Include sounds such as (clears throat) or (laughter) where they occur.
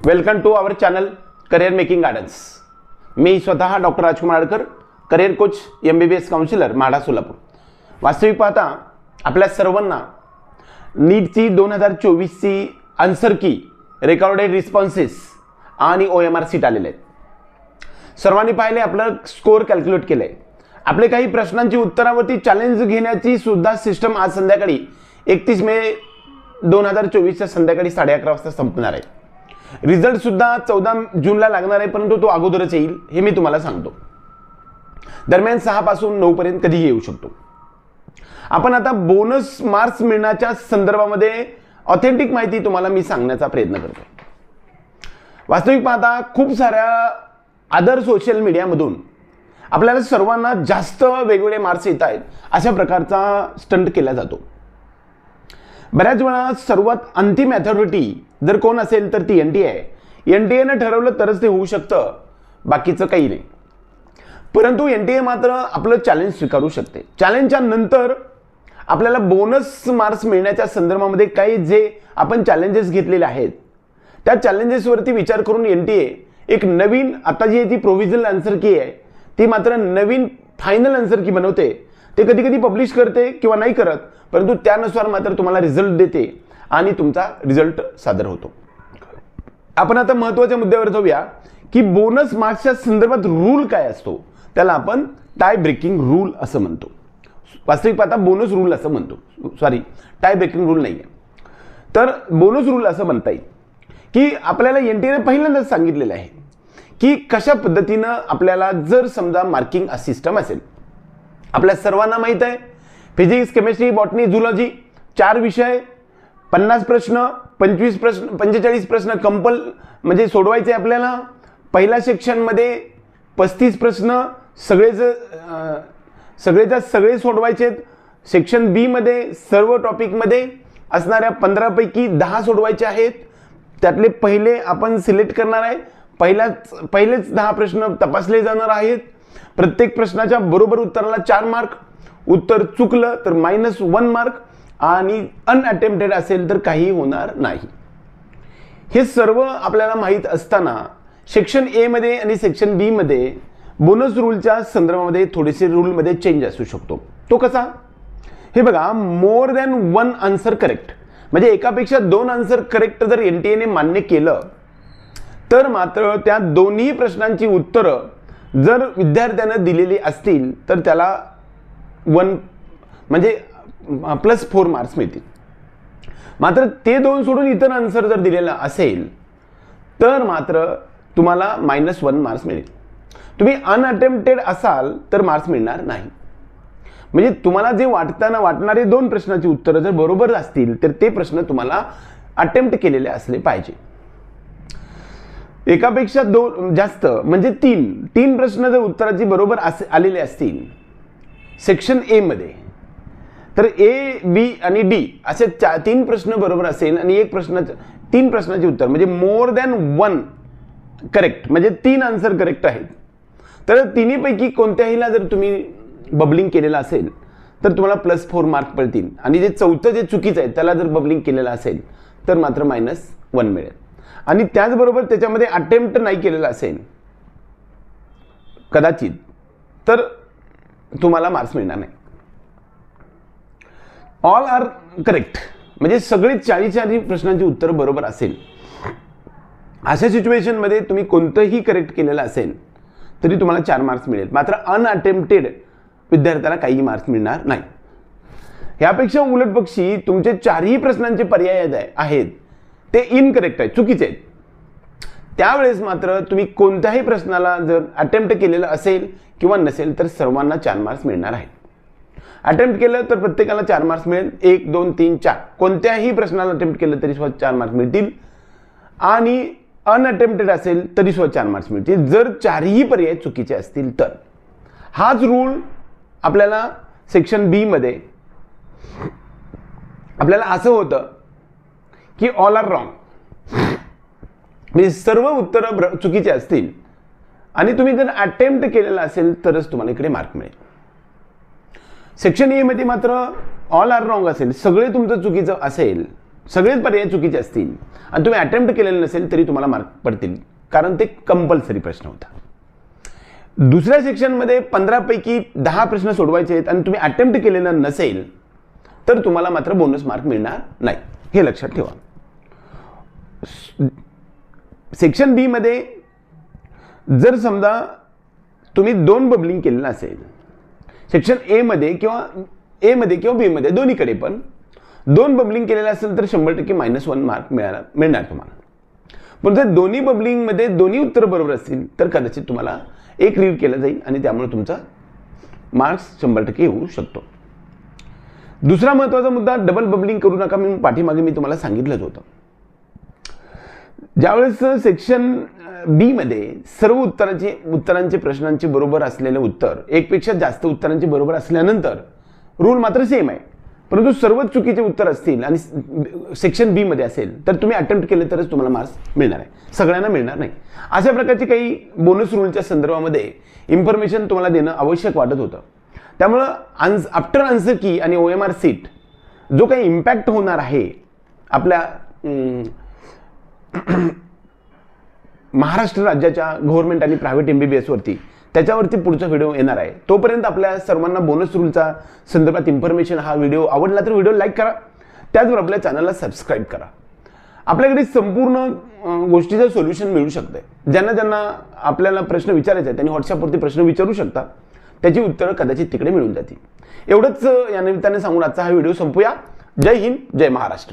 Welcome to our channel career making gardens मी स्वतः doctor Rajkumar Adkar career coach M B B S counsellor Madha Solapur. वास्तविक पाहता आपल्या सर्वांना नीटची दोन हजार चोवीसची आन्सर की रेकॉर्डेड रिस्पॉन्सेस आणि ओ एम आर सीट आलेले आहेत. सर्वांनी पाहिले आपलं स्कोअर कॅल्क्युलेट केलं आहे आपले काही प्रश्नांची उत्तरावरती चॅलेंज घेण्याची सुद्धा सिस्टम आज संध्याकाळी एकतीस मे दोन हजार चोवीसच्या संध्याकाळी साडे अकरा वाजता संपणार आहे. रिझल्ट सुद्धा चौदा जूनला लागणार आहे परंतु तो अगोदरच येईल हे मी तुम्हाला सांगतो. दरम्यान सहा पासून नऊ पर्यंत कधीही येऊ शकतो. आपण आता बोनस मार्क्स मिळण्याच्या संदर्भामध्ये ऑथेंटिक माहिती तुम्हाला मी सांगण्याचा प्रयत्न करतो वास्तविक पाहता खूप साऱ्या अदर सोशल मीडियामधून आपल्याला सर्वांना जास्त वेगवेगळे मार्क्स येत आहेत अशा प्रकारचा स्टंट केला जातो. बऱ्याच वेळा सर्वात अंतिम अथॉरिटी जर कोण असेल तर ती एन टी आहे. एन टी एनं ठरवलं तरच ते होऊ शकतं. बाकीचं काही नाही. परंतु एन टी ए मात्र आपलं चॅलेंज स्वीकारू शकते. चॅलेंजच्या नंतर आपल्याला बोनस मार्क्स मिळण्याच्या संदर्भामध्ये काही जे आपण चॅलेंजेस घेतलेले आहेत त्या चॅलेंजेसवरती विचार करून एन टी ए एक नवीन आता जी ती प्रोव्हिजनल आन्सर की आहे ती मात्र नवीन फायनल आन्सर की बनवते. ते कधी कधी पब्लिश करते किंवा नाही करत परंतु त्यानुसार मात्र तुम्हाला रिझल्ट देते आणि तुमचा रिझल्ट सादर होतो. आपण आता महत्त्वाच्या मुद्द्यावर जाऊया की बोनस मार्क्सच्या संदर्भात रूल काय असतो? त्याला आपण टाय ब्रेकिंग रूल असं म्हणतो. वास्तविक पाहता बोनस रूल असं म्हणतो. सॉरी टाय ब्रेकिंग रूल नाही आहे तर बोनस रूल असं म्हणता येईल की आपल्याला एन टी एने पहिल्यांदाच सांगितलेलं आहे की कशा पद्धतीनं आपल्याला जर समजा मार्किंग सिस्टम असेल आपल्या सर्वांना माहीत आहे. फिजिक्स केमिस्ट्री बॉटनी झुलॉजी चार विषय. पन्नास प्रश्न पंचवीस प्रश्न पंचेचाळीस प्रश्न कंपल म्हणजे सोडवायचे आपल्याला. पहिल्या सेक्शनमध्ये पस्तीस प्रश्न सगळेच सगळेच्या सगळे सोडवायचे आहेत. सेक्शन बीमध्ये सर्व टॉपिकमध्ये असणाऱ्या पंधरापैकी दहा सोडवायचे आहेत. त्यातले पहिले आपण सिलेक्ट करणार आहे. पहिल्याच पहिलेच दहा प्रश्न तपासले जाणार आहेत. प्रत्येक प्रश्नाच्या बरोबर उत्तराला चार मार्क. उत्तर चुकलं तर मायनस वन मार्क आणि अनअटेम्प्टेड असेल तर काही होणार नाही. हे सर्व आपल्याला माहीत असताना सेक्शन ए मध्ये आणि सेक्शन बी मध्ये बोनस रूलच्या संदर्भामध्ये थोडेसे रूलमध्ये चेंज असू शकतो. तो कसा? हे बघा more than one answer correct म्हणजे एकापेक्षा दोन आन्सर करेक्ट जर एन टी एने मान्य केलं तर मात्र त्या दोन्ही प्रश्नांची उत्तरं जर विद्यार्थ्यानं दिलेली असतील तर त्याला वन म्हणजे प्लस फोर मार्क्स मिळतील. मात्र ते दोन सोडून इतर आन्सर जर दिलेला असेल तर मात्र तुम्हाला मायनस वन मार्क्स मिळेल. तुम्ही अनअटेम्प्टेड असाल तर मार्क्स मिळणार नाही. म्हणजे तुम्हाला जे वाटताना वाटणारे दोन प्रश्नाची उत्तरं जर बरोबर असतील तर ते प्रश्न तुम्हाला अटेम्प्ट केलेले असले पाहिजे. एकापेक्षा दोन जास्त म्हणजे तीन. तीन प्रश्न जर उत्तराची बरोबर असे आलेले असतील सेक्शन एमध्ये तर ए बी आणि डी असे चा तीन प्रश्न बरोबर असेल आणि एक प्रश्नाचं तीन प्रश्नाचे उत्तर म्हणजे मोर दॅन वन करेक्ट म्हणजे तीन आन्सर करेक्ट आहेत. तर तिन्हीपैकी कोणत्याहीला जर तुम्ही बबलिंग केलेलं असेल तर तुम्हाला प्लस फोर मार्क पडतील. आणि जे चौथं जे चुकीचं आहे त्याला जर बबलिंग केलेलं असेल तर मात्र मायनस वन मिळेल. आणि त्याचबरोबर त्याच्यामध्ये अटेम्प्ट नाही केलेलं असेल. कदाचित. तर तुम्हाला मार्क्स मिळणार नाही. ऑल आर करेक्ट म्हणजे सगळी चाळीस चाळीस प्रश्नांची उत्तर बरोबर असेल. अशा सिच्युएशनमध्ये तुम्ही कोणतंही करेक्ट केलेलं असेल तरी तुम्हाला चार मार्क्स मिळेल. मात्र अनअटेम्प्टेड विद्यार्थ्याला काही मार्क्स मिळणार नाही. ह्यापेक्षा उलट पक्षी तुमचे चारही प्रश्नांचे पर्याय आहेत. ते इनकरेक्ट आहे चुकीचे आहेत. त्यावेळेस मात्र तुम्ही कोणत्याही प्रश्नाला जर अटेम्प्ट केलेलं असेल किंवा नसेल तर सर्वांना चार मार्क्स मिळणार आहेत. अटेम्प्ट केलं तर प्रत्येकाला चार मार्क्स मिळेल. एक दोन तीन चार. कोणत्याही प्रश्नाला अटेम्प्ट केलं तरी सुद्धा चार मार्क्स मिळतील. आणि अनअटेम्प्टेड असेल तरी सुद्धा चार मार्क्स मिळतील. जर चारही पर्याय चुकीचे असतील तर. हाच रूल आपल्याला सेक्शन बीमध्ये आपल्याला असं होतं की ऑल आर रॉंग म्हणजे सर्व उत्तरं भ्र- चुकीची असतील आणि तुम्ही जर अटेम्प्ट केलेला असेल तरच तुम्हाला इकडे मार्क मिळेल. सेक्शन ए मध्ये मात्र ऑल आर रॉंग असेल सगळे तुमचं चुकीचं असेल सगळेच पर्याय चुकीचे असतील आणि तुम्ही अटेम्प्ट केलेले नसेल तरी तुम्हाला मार्क पडतील कारण ते कंपल्सरी प्रश्न होता. दुसऱ्या सेक्शनमध्ये पंधरापैकी दहा प्रश्न सोडवायचे आहेत आणि तुम्ही अटेम्प्ट केलेलं नसेल तर तुम्हाला मात्र बोनस मार्क मिळणार नाही. हे लक्षात ठेवा. सेक्शन बीमध्ये जर समजा तुम्ही दोन बबलिंग केलेलं असेल सेक्शन एमध्ये किंवा एमध्ये किंवा बीमध्ये दोन्हीकडे पण दोन बबलिंग केलेलं असेल तर शंभर टक्के मायनस वन मार्क मिळाला मिळणार तुम्हाला. पण जर दोन्ही बबलिंगमध्ये दोन्ही उत्तर बरोबर असतील तर कदाचित तुम्हाला एक रीड केलं जाईल आणि त्यामुळे तुमचा मार्क्स शंभर टक्के येऊ शकतो. दुसरा महत्त्वाचा मुद्दा डबल बबलिंग करू नका मी पाठीमागे मी तुम्हाला सांगितलंच होतं. ज्यावेळेस सेक्शन बी मध्ये सर्व उत्तराचे उत्तरांचे प्रश्नांचे बरोबर असलेले उत्तर एकपेक्षा जास्त उत्तरांचे बरोबर असल्यानंतर रूल मात्र सेम आहे. परंतु सर्वच चुकीचे उत्तर असतील आणि सेक्शन बी मध्ये असेल तर तुम्ही अटेम्प्ट केले तरच तुम्हाला मार्क्स मिळणार आहे. सगळ्यांना मिळणार नाही. अशा प्रकारचे काही बोनस रूलच्या संदर्भामध्ये इन्फॉर्मेशन तुम्हाला देणं आवश्यक वाटत होतं. त्यामुळं आन्स आफ्टर आन्सर की आणि ओ एम आर सीट जो काही इम्पॅक्ट होणार आहे आपल्या (clears throat) महाराष्ट्र राज्याच्या गव्हर्नमेंट आणि प्रायव्हेट एम बी बी एसवरती त्याच्यावरती पुढचा व्हिडिओ येणार आहे. तोपर्यंत आपल्या सर्वांना बोनस रूलचा संदर्भात इन्फॉर्मेशन हा व्हिडिओ आवडला तर व्हिडिओ लाईक करा. त्याचबरोबर आपल्या चॅनलला सबस्क्राईब करा. आपल्याकडे संपूर्ण गोष्टीचं सोल्युशन मिळू शकतं ज्यांना ज्यांना आपल्याला प्रश्न विचारायचा आहे त्यांनी व्हॉट्सअपवरती प्रश्न विचारू शकता. त्याची उत्तरं कदाचित तिकडे मिळून जातील. एवढंच या निमित्ताने सांगून आजचा हा व्हिडिओ संपूया. जय हिंद जय महाराष्ट्र.